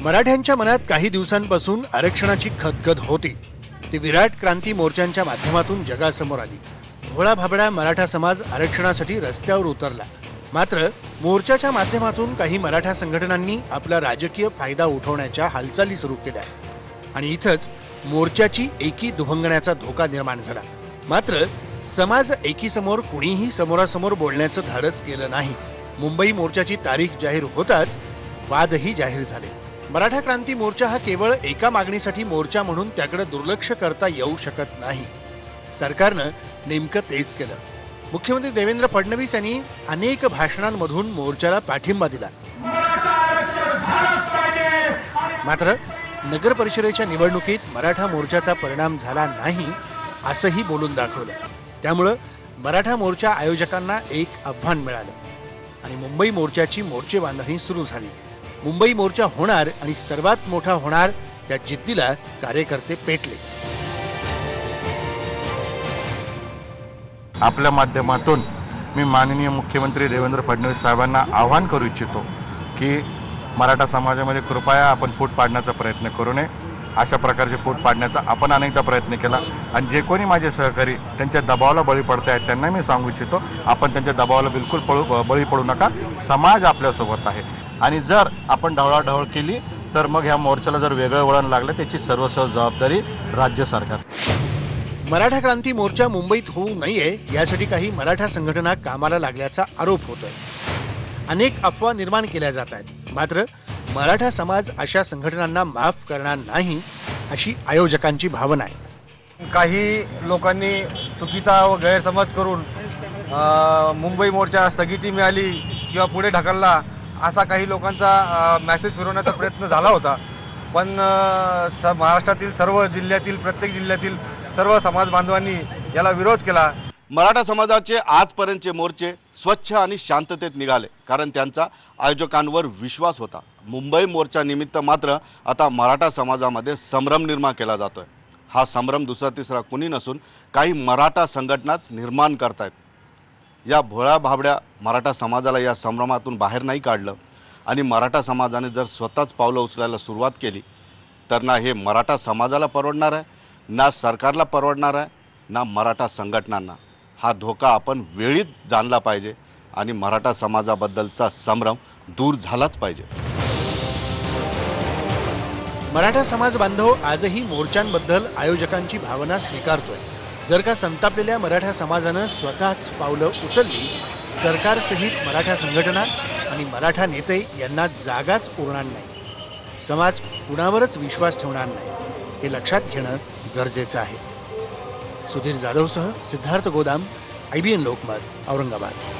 मराठ्यांच्या मनात काही दिवसांपासून आरक्षणाची खदखद होती. ती विराट क्रांती मोर्चांच्या माध्यमातून जगासमोर आली. भोळा भाबडा मराठा समाज आरक्षणासाठी रस्त्यावर उतरला. मात्र मोर्चाच्या माध्यमातून काही मराठा संघटनांनी आपला राजकीय फायदा उठवण्याच्या हालचाली सुरू केल्या. आणि इथंच मोर्चाची एकी दुभंगण्याचा धोका निर्माण झाला. मात्र समाज एकीसमोर कुणीही समोरासमोर बोलण्याचं धाडस केलं नाही. मुंबई मोर्चाची तारीख जाहीर होताच वादही जाहीर झाले. मराठा क्रांती मोर्चा हा केवळ एका मागणीसाठी मोर्चा म्हणून त्याकडे दुर्लक्ष करता येऊ शकत नाही. सरकारनं नेमकं तेच केलं. मुख्यमंत्री देवेंद्र फडणवीस यांनी अनेक भाषणांमधून मोर्चाला पाठिंबा दिला. मात्र नगर परिषदेच्या निवडणुकीत मराठा मोर्चाचा परिणाम झाला नाही असंही बोलून दाखवलं. त्यामुळं मराठा मोर्चा आयोजकांना एक आव्हान मिळालं. आणि मुंबई मोर्चाची मोर्चे बांधणी सुरू झाली. मुंबई मोर्चा होणार आणि सर्वात मोठा होणार या जिद्दीला कार्यकर्ते पेटले. आपल्या माध्यमातून मी माननीय मुख्यमंत्री देवेंद्र फडणवीस साहेबांना आवाहन करू इच्छितो की मराठा समाजामध्ये कृपया आपण फूट पाडण्याचा प्रयत्न करू नये. अशा प्रकारचे फूट पाडण्याचा आपण अनेकदा प्रयत्न केला. आणि जे कोणी माझे सहकारी त्यांच्या दबावाला बळी पडत आहेत त्यांना मी सांगू इच्छितो आपण त्यांच्या दबावाला बिलकुल पळू बळी पडू नका. समाज आपल्यासोबत आहे. आणि जर आपण ढवळाढवळ केली तर मग ह्या मोर्चाला जर वेगळं वळण लागलं त्याची सर्वस्व जबाबदारी राज्य सरकार. मराठा क्रांती मोर्चा मुंबईत होऊ नये यासाठी काही मराठा संघटना कामाला लागल्याचा आरोप होतोय. अनेक अफवा निर्माण केल्या जात आहेत. मात्र मराठा समाज अशा संघटनांना माफ करणार नाही अशी आयोजकांची भावना आहे. काही लोकांनी चुकीचा व गैरसमज करून मुंबई मोर्चा स्थगिती मिळाली किंवा पुढे ढकलला असा काही लोकांचा मॅसेज फिरवण्याचा प्रयत्न झाला होता. पण महाराष्ट्रातील सर्व जिल्ह्यातील प्रत्येक जिल्ह्यातील सर्व समाज बांधवांनी याला विरोध केला. मराठा समाजाचे आजपर्यंतचे मोर्चे स्वच्छ आणि शांततेत निघाले. कारण त्यांचा आयोजकांवर विश्वास होता. मुंबई मोर्चा निमित्त मात्र आता मराठा समाजामध्ये संभ्रम निर्माण केला जातोय. हा संभ्रम दुसरा तिसरा कुणी नसून काही मराठा संघटनाच निर्माण करतायत. या भोळ्या भाबड्या मराठा समाजाला या संभ्रमातून बाहेर नाही काढलं. आणि मराठा समाजाने जर स्वतःच पावलं उचलायला सुरुवात केली तर ना हे मराठा समाजाला परवडणार आहे ना सरकारला परवडणार आहे ना मराठा संघटनांना. हा धोका आपण वेळीच जाणला पाहिजे आणि मराठा समाजाबद्दलचा संभ्रम दूर झालाच पाहिजे. मराठा समाज बांधव आजही मोर्चांबद्दल आयोजकांची भावना स्वीकारतोय. जर का संतापलेल्या मराठा समाजानं स्वतःच पावलं उचलली सरकारसहित मराठा संघटना आणि मराठा नेते यांना जागाच उरणार नाही. समाज कुणावरच विश्वास ठेवणार नाही. हे लक्षात घेणं गरजेचं आहे. सुधीर जाधवसह सिद्धार्थ गोदाम आयबीएन लोकमत औरंगाबाद.